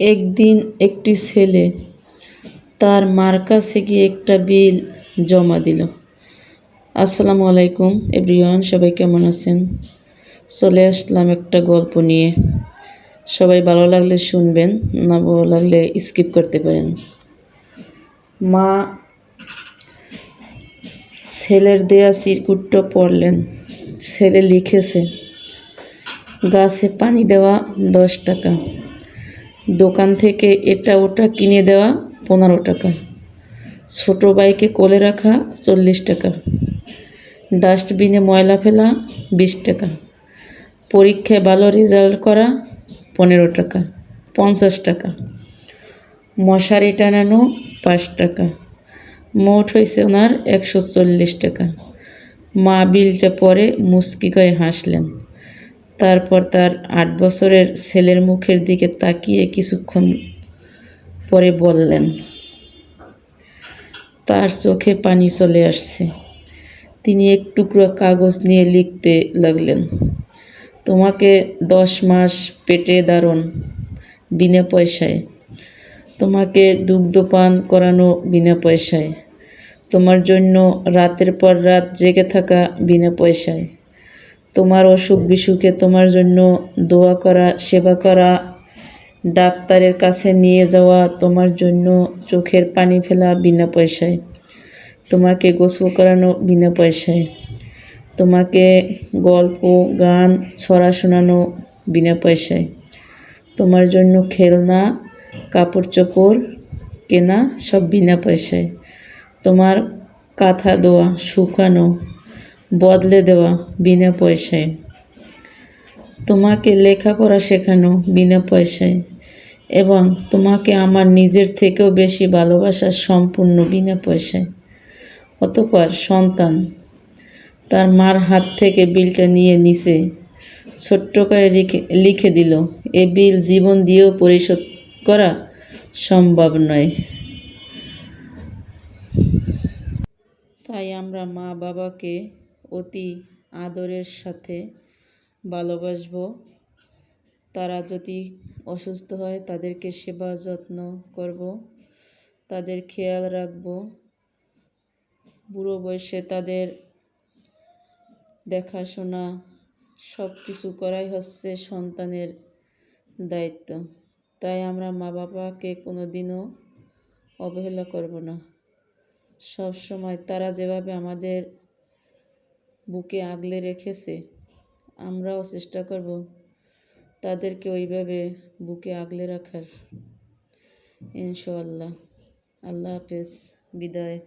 একদিন একটি ছেলে তার মার কাছে গিয়ে একটা বিল জমা দিল। আসসালামু আলাইকুম, এভরিওয়ান, সবাই কেমন আছেন? চলে আসলাম একটা গল্প নিয়ে। সবাই ভালো লাগলে শুনবেন, না ভালো লাগলে স্কিপ করতে পারেন। মা ছেলের দেয়া চিরকুটটা পড়লেন। ছেলে লিখেছে, গাছে পানি দেওয়া দশ টাকা। দোকান থেকে এটা ওটা কিনে দেওয়া পনেরো টাকা। ছোটো বাইকে কোলে রাখা চল্লিশ টাকা। ডাস্টবিনে ময়লা ফেলা বিশ টাকা। পরীক্ষায় ভালো রেজাল্ট করা পনেরো টাকা, পঞ্চাশ টাকা। মশারি টানানো পাঁচ টাকা। মোট হয়েছে ওনার একশো চল্লিশ টাকা। মা বিলটা পরে মুচকি করে হাসলেন। তারপর তার আট বছরের ছেলের মুখের দিকে তাকিয়ে কিছুক্ষণ পরে বললেন, তার চোখে পানি চলে আসছে। তিনি এক টুকরো কাগজ নিয়ে লিখতে লাগলেন, তোমাকে দশ মাস পেটে দারণ বিনা পয়সায়। তোমাকে দুগ্ধপান করানো বিনা পয়সায়। তোমার জন্য রাতের পর রাত জেগে থাকা বিনা পয়সায়। তোমার অসুখ বিসুখে তোমার জন্য দোয়া করা, সেবা করা, ডাক্তারের কাছে নিয়ে যাওয়া, তোমার জন্য চোখের পানি ফেলা বিনা পয়সায়। তোমাকে গোসল করানো বিনা পয়সায়। তোমাকে গল্প, গান, ছড়া শোনানো বিনা পয়সায়। তোমার জন্য খেলনা, কাপড় চোপড় কেনা সব বিনা পয়সায়। তোমার কাঁথা দোয়া, শুকানো বদলে দেওয়া বিনা পয়সায়। তোমাকে লেখাপড়া শেখানো বিনা পয়সায় এবং তোমাকে আমার নিজের থেকেও বেশি ভালোবাসা সম্পূর্ণ বিনা পয়সায়। অতপর সন্তান তার মার হাত থেকে বিলটা নিয়ে নিচে ছোট্ট করে লিখে লিখে দিল, এ বিল জীবন দিয়েও পরিশোধ করা সম্ভব নয়। তাই আমরা মা বাবাকে অতি আদরের সাথে ভালোবাসব। তারা যদি অসুস্থ হয়, তাদেরকে সেবা যত্ন করব, তাদের খেয়াল রাখব। বুড়ো বয়সে তাদের দেখাশোনা সব কিছু করাই হচ্ছে সন্তানের দায়িত্ব। তাই আমরা মা বাবাকে কোনো দিনও অবহেলা করব না। সব সময় তারা যেভাবে আমাদের বুকে আগলে রেখেছে, আমরাও চেষ্টা করব তাদেরকে ওইভাবে বুকে আগলে রাখার। ইনশাআল্লাহ। আল্লাহ হাফেজ। বিদায়।